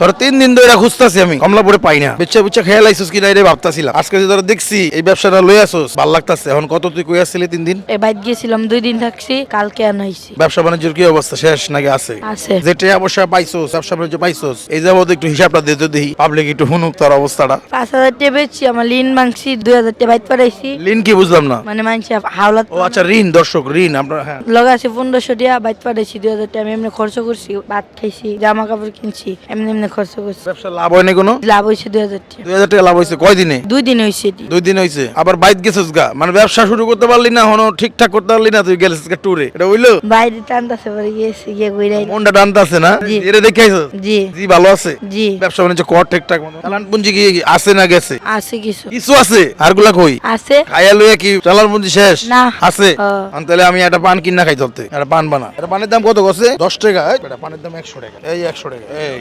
তোর তিন দিন ধরে খুঁজতাছি আমি। কমলাপুরে পাই না। বিচ্ছা বিচ্ছা খেয়াল আইসুস কিনা এটা ভাবতাছিলাম। আজকে যে তোরা দেখছি এই ব্যবসাটা লই আসুস ভালো লাগতাছে। এখন কত তুই কই আসছিলি তিন দিন? এ বাইক গেছিলাম দুই দিন থাকছি কালকে আনাইছি ব্যবসা বাণিজ্যের কি অবস্থা? শেষ নাকি আছে? আছে। যে টাকা পয়সা পাইছোস ব্যবসা বাণিজ্য পাইছোস এই যাবত একটু হিসাবটা দিয়ে দেখি পাবলিক একটু শুনুক তোর অবস্থাটা। পাঁচ হাজার টাকা বেচছি আমার লিন মাংসি দুই হাজার টাকা বাইক পাঠাইছি লিন কি বুঝলাম না। মানে মানছি হাওলাত ও আচ্ছা ঋণ দর্শক ঋণ আমরা হ্যাঁ। লগা আছে পনেরোশো টাকা বাইক পাঠাইছি দুই হাজার টাকা আমি এমনি খরচ করছি ভাত খাইছি জামা কাপড় কিনছি এমনি এমনি খরচ করছি। ব্যবসা লাভ হয় না কোনো? লাভ হয়েছে দুই হাজার টাকা। দুই হাজার টাকা লাভ হয়েছে। কয় দিনে দুই দিন হয়েছে এটি। দুই দিন হয়েছে। আবার বাইক গেছিস গা? মানে ব্যবসা শুরু করতে পারলি না হনো ঠিকঠাক করতে পারলি না তুই গেছিস গা ট্যুরে এটা বাইরে টানতেছে পরে গিয়েছি গিয়ে ঘুরে মনটা টানতে আছে না? জি। এটা দেখে জি। জি ভালো আছে। জি। ব্যবসা বাণিজ্য কর ঠিকঠাক মতো। চালান পুঞ্জি কি আছে না গেছে? আছে কিছু। কিছু আছে? আরগুলা কই? আছে। খাইয়া লইয়া কি চালান পুঞ্জি শেষ? না। আছে। ও। আন তাহলে আমি একটা পান কিনা খাই চলতে একটা পান বানা। এটা পানের দাম কত গছে দশ টাকা। এই, পানের দাম একশো টাকা। এই একশো টাকা। এই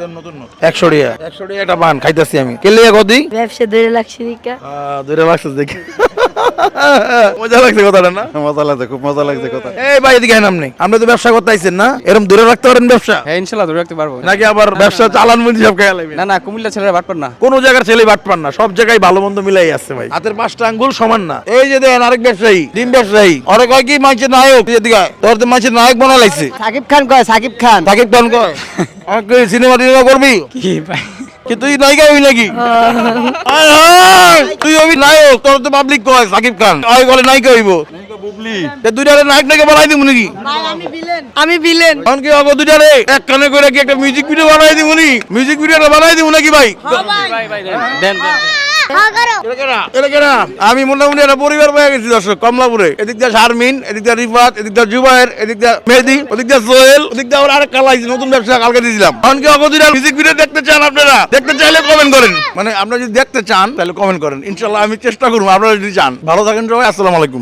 একদম নতুন নোট? একশো টাকা একশো টাকা একটা পান খাইতেছি আমি। কেলে কদি ব্যবসা দূরে লাগছে দিকা দুইটা লাগছে দেখি। মজা লাগছে কথাটা না? মজা লাগছে খুব মজা লাগছে কথা। এই ভাই এদিকে আইন আপনি। আপনি তো ব্যবসা করতে আইছেন না? এরকম দূরে রাখতে পারেন ব্যবসা? হ্যাঁ ইনশাল্লাহ ধরে রাখতে পারব। নাকি আবার ব্যবসা চালান মন্দির সব খেয়াল না না কুমিল্লা ছেলেরা বাটপার না। কোন জায়গার ছেলে বাট পান না সব জায়গায় ভালো মন্দ মিলাই আছে ভাই। হাতের পাঁচটা আঙ্গুল সমান না। এই যে দেন আরেক ব্যবসায়ী ডিম ব্যবসায়ী। ওরা কয় কি মাছের নায়ক? এদিকে। তোর তো মাছের নায়ক বানা লাইছে। সাকিব খান কয় সাকিব খান। সাকিব খান কয়। সিনেমা টিনেমা করবি? কি ভাই? কি তুই নায়িকা হবি নাকি? তুই হবি নায়ক তোর তো পাবলিক কয় সাকিব খান। ওই বলে নায়িকা হইব। বুবলি। দুইটা নায়ক নাকি বানাই দিব নাকি? আমি ভিলেন এখন কি অগো দুইটারে? এক কানে করে কি একটা মিউজিক ভিডিও বানাই দিব নি মিউজিক ভিডিওটা বানাই দিব নাকি ভাই? ভাই। ভাই দেন দেন। আমি মোটামুটি একটা পরিবার পেয়ে গেছি দর্শক কমলাপুরে। এদিক দিয়ে শারমিন এদিক দিয়ে রিফাত এদিক দিয়ে জুবাইর এদিক দিয়ে মেহেদি ওদিক দিয়ে সোহেল ওদিক দিয়ে আবার আরেক কালাইছি নতুন ব্যবসা কালকে দিয়েছিলাম। এখন কি অগদিরা মিউজিক ভিডিও দেখতে চান আপনারা? দেখতে চাইলে কমেন্ট করেন। মানে আপনারা যদি দেখতে চান তাহলে কমেন্ট করেন। ইনশাল্লাহ আমি চেষ্টা করব আপনারা যদি চান। ভালো থাকেন সবাই আসসালামু আলাইকুম।